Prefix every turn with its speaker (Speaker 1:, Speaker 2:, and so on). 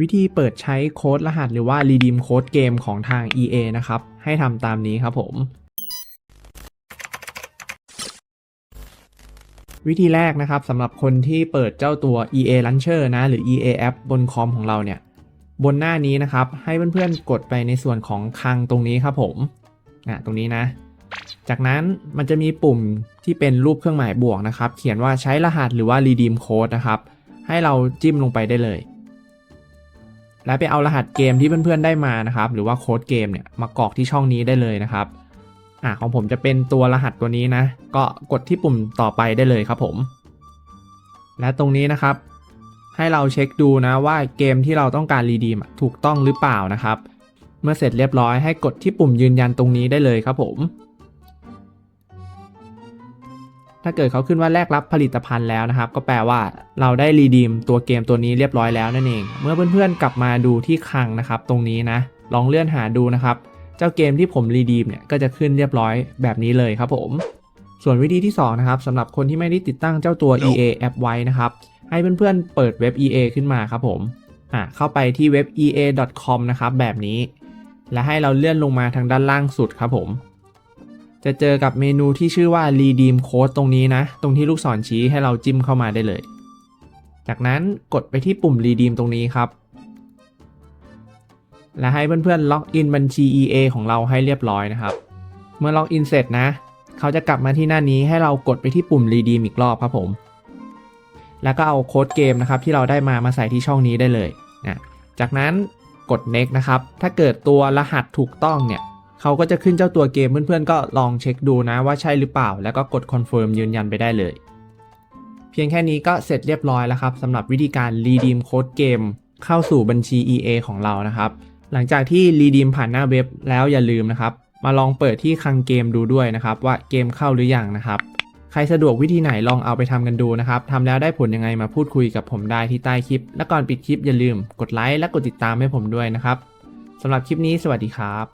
Speaker 1: วิธีเปิดใช้โค้ดรหัสหรือว่า redeem โค้ดเกมของทาง EA นะครับ ให้ทำตามนี้ครับผม วิธีแรกนะครับสำหรับคนที่เปิดเจ้าตัว EA Launcher นะ หรือ EA App บนคอมของเราเนี่ย บนหน้านี้นะครับ ให้เพื่อนๆ กดไปในส่วนของคลังตรงนี้ครับผมอะตรงนี้นะ จากนั้นมันจะมีปุ่มที่เป็นรูปเครื่องหมายบวกนะครับ เขียนว่าใช้รหัสหรือว่า redeem code นะครับ ให้เราจิ้มลงไปได้เลย และไปเอารหัสเกมที่เพื่อนๆได้มานะครับ หรือว่าโค้ดเกมเนี่ยมากรอกที่ช่องนี้ได้เลยนะครับอ่าของผมจะเป็นตัวรหัสตัวนี้นะ ก็กดที่ปุ่มต่อไปได้เลยครับผม และตรงนี้นะครับ ให้เราเช็คดูนะว่าเกมที่เราต้องการรีดีมถูกต้องหรือเปล่านะครับ เมื่อเสร็จเรียบร้อยให้กดที่ปุ่มยืนยันตรงนี้ได้เลยครับผม ถ้าเกิดเขาขึ้นว่าแลกรับผลิตภัณฑ์แล้วนะครับ ก็แปลว่าเราได้รีดีมตัวเกมตัวนี้เรียบร้อยแล้วนั่นเอง เมื่อเพื่อนๆกลับมาดูที่คลังนะครับ ตรงนี้นะ ลองเลื่อนหาดูนะครับ เจ้าเกมที่ผมรีดีมเนี่ยก็จะขึ้นเรียบร้อยแบบนี้เลยครับผม ส่วนวิธีที่2นะครับสำหรับคนที่ไม่ได้ติดตั้งเจ้าตัว EA App ไว้นะครับ ให้เพื่อนๆเปิดเว็บ EA ขึ้นมาครับผมอะเข้าไปที่เว็บ ea.com นะครับแบบนี้ และให้เราเลื่อนลงมาทางด้านล่างสุดครับผม จะเจอกับเมนูที่ชื่อว่า redeem code ตรงนี้นะ ตรงที่ลูกศรชี้ให้เราจิ้มเข้ามาได้เลย จากนั้นกดไปที่ปุ่ม redeem ตรงนี้ครับ และให้เพื่อนๆล็อกอินบัญชี EA ของเราให้เรียบร้อยนะครับ เมื่อล็อกอินเสร็จนะ เขาจะกลับมาที่หน้านี้ให้เรากดไปที่ปุ่ม redeem อีกรอบครับผม แล้วก็เอาโค้ดเกมนะครับที่เราได้มามาใส่ที่ช่องนี้ได้เลยนะจากนั้นกด next นะครับ ถ้าเกิดตัวรหัสถูกต้องเนี่ย เขาก็จะขึ้นเจ้าตัวเกมเพื่อนๆ ก็ลองเช็คดูนะว่าใช่หรือเปล่า แล้วก็กด confirm ยืนยันไปได้เลย เพียงแค่นี้ก็เสร็จเรียบร้อยแล้วครับสำหรับวิธีการ redeem โค้ดเกมเข้าสู่บัญชี EA ของเรานะครับ หลังจากที่ redeem ผ่านหน้าเว็บแล้วอย่าลืมนะครับ มาลองเปิดที่คลังเกมดูด้วยนะครับ ว่าเกมเข้าหรือยังนะครับ ใครสะดวกวิธีไหนลองเอาไปทำกันดูนะครับทำแล้วได้ผลยังไงมาพูดคุยกับผมได้ที่ใต้คลิป และก่อนปิดคลิปอย่าลืมกดไลค์และกดติดตามให้ผมด้วยนะครับสำหรับคลิปนี้สวัสดีครับ